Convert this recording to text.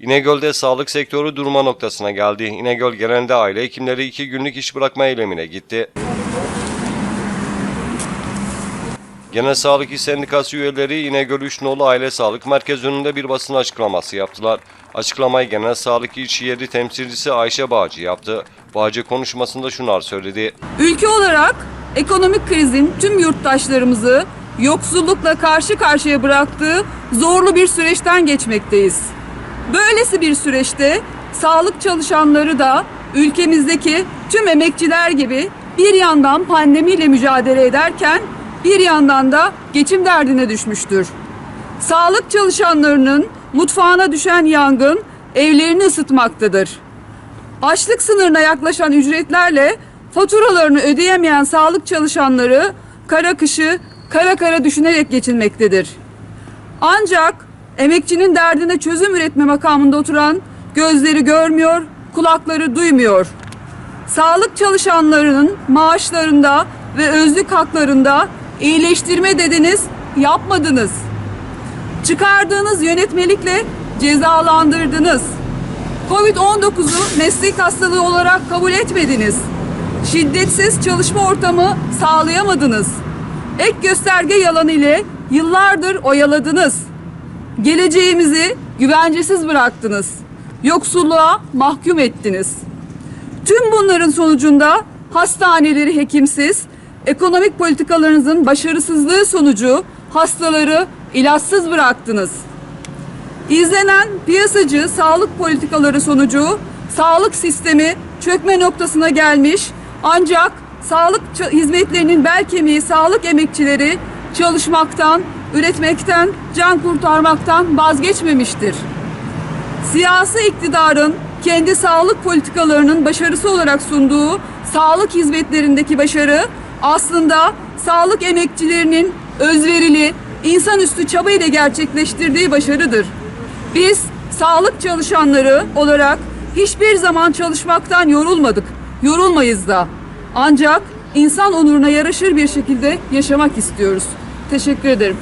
İnegöl'de sağlık sektörü durma noktasına geldi. İnegöl genelde aile hekimleri iki günlük iş bırakma eylemine gitti. Genel Sağlık İş Sendikası üyeleri İnegöl Üçnoğlu Aile Sağlık Merkezi önünde bir basın açıklaması yaptılar. Açıklamayı Genel Sağlık İş Yeri temsilcisi Ayşe Bağcı yaptı. Bağcı konuşmasında şunlar söyledi. Ülke olarak ekonomik krizin tüm yurttaşlarımızı yoksullukla karşı karşıya bıraktığı zorlu bir süreçten geçmekteyiz. Böylesi bir süreçte sağlık çalışanları da ülkemizdeki tüm emekçiler gibi bir yandan pandemiyle mücadele ederken bir yandan da geçim derdine düşmüştür. Sağlık çalışanlarının mutfağına düşen yangın evlerini ısıtmaktadır. Açlık sınırına yaklaşan ücretlerle faturalarını ödeyemeyen sağlık çalışanları kara kışı kara kara düşünerek geçinmektedir. Ancak emekçinin derdine çözüm üretme makamında oturan gözleri görmüyor, kulakları duymuyor. Sağlık çalışanlarının maaşlarında ve özlük haklarında iyileştirme dediniz, yapmadınız. Çıkardığınız yönetmelikle cezalandırdınız. Covid-19'u meslek hastalığı olarak kabul etmediniz. Şiddetsiz çalışma ortamı sağlayamadınız. Ek gösterge yalanı ile yıllardır oyaladınız. Geleceğimizi güvencesiz bıraktınız. Yoksulluğa mahkum ettiniz. Tüm bunların sonucunda hastaneleri hekimsiz, ekonomik politikalarınızın başarısızlığı sonucu hastaları ilaçsız bıraktınız. İzlenen piyasacı sağlık politikaları sonucu sağlık sistemi çökme noktasına gelmiş ancak sağlık hizmetlerinin bel kemiği sağlık emekçileri çalışmaktan, üretmekten, can kurtarmaktan vazgeçmemiştir. Siyasi iktidarın kendi sağlık politikalarının başarısı olarak sunduğu sağlık hizmetlerindeki başarı aslında sağlık emekçilerinin özverili, insanüstü çaba ile gerçekleştirdiği başarıdır. Biz sağlık çalışanları olarak hiçbir zaman çalışmaktan yorulmadık. Yorulmayız da. Ancak insan onuruna yaraşır bir şekilde yaşamak istiyoruz. Teşekkür ederim.